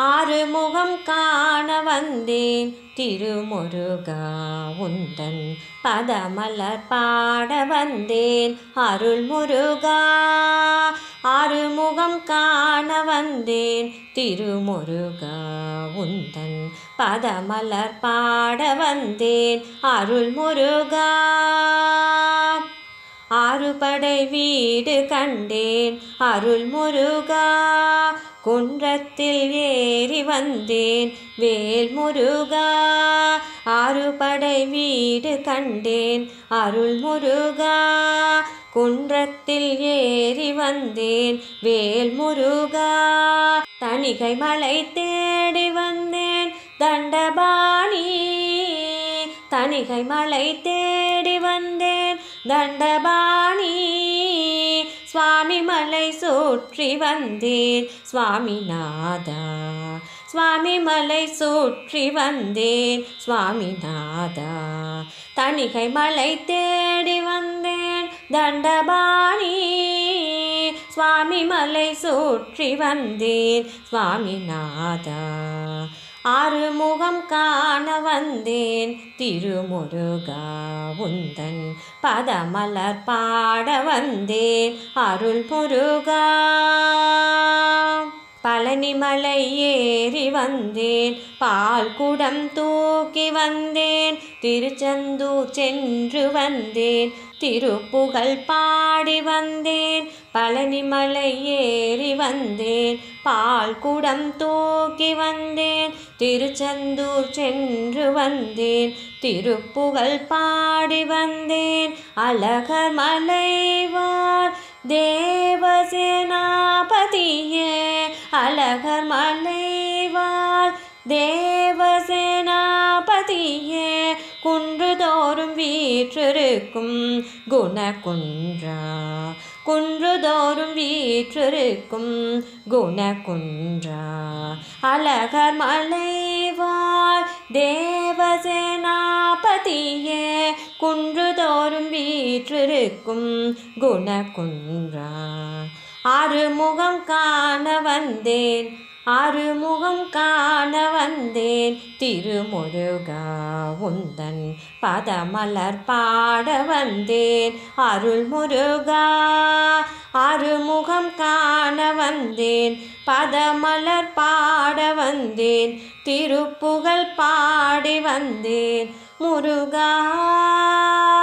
ஆறுமுகம் காண வந்தேன். திருமுருகா உந்தன் பதமலர் பாட வந்தேன். அருள் முருகா ஆறுமுகம் காண வந்தேன். திருமுருகா உந்தன் பதமலர் பாட வந்தேன். அருள் முருகா ஆறுபடை வீடு கண்டேன். அருள் முருகா குன்றத்தில் ஏறி வந்தேன். வேல் முருகா ஆறுபடை வீடு கண்டேன். அருள் முருகா குன்றத்தில் ஏறி வந்தேன். வேல் முருகா தணிகை மலை தேடி வந்தேன். தண்டபாணி தணிகை மலை தேடி வந்தேன். தண்டபாணி சுவாமி மலை சுற்றி வந்தீர் சுவாமிநாதா சுவாமி மலை சுற்றி வந்தேன். சுவாமிநாதா தணிகை மலை தேடி வந்தேன். தண்டபாணி சுவாமி மலை சுற்றி வந்தேன். சுவாமிநாதா ஆறுமுகம் காண வந்தேன். திருமுருகா உந்தன் பதமலர் பாட வந்தேன். அருள் முருகா பழனிமலை ஏறி வந்தேன். பால் குடம் தூக்கி வந்தேன். திருச்செந்தூர் சென்று வந்தேன். திருப்புகழ் பாடி வந்தேன். பழனிமலை ஏறி வந்தேன். பால் குடம் தூக்கி வந்தேன். திருச்செந்தூர் சென்று வந்தேன். திருப்புகழ் பாடி வந்தேன். அழகர் மலைவார் தேவசேனாபதியே அழகர் மலைவாழ் தேவசேனாபதியே குன்றுதோறும் வீற்றிருக்கும் குணகுன்றா. குன்றுதோறும் வீற்றிருக்கும் குணகுன்றா. அழகர் மலைவாழ் தேவசேனாபதியே குன்றுதோறும் வீற்றிருக்கும் குணகுன்றா. ஆறுமுகம் காண வந்தேன் ஆறுமுகம் காண வந்தேன். திருமுருகா உந்தன் பதமலர் பாட வந்தேன். அருள் முருகா ஆறுமுகம் காண வந்தேன். பதமலர் பாட வந்தேன் திருப்புகழ் பாடி வந்தேன். முருகா முருகா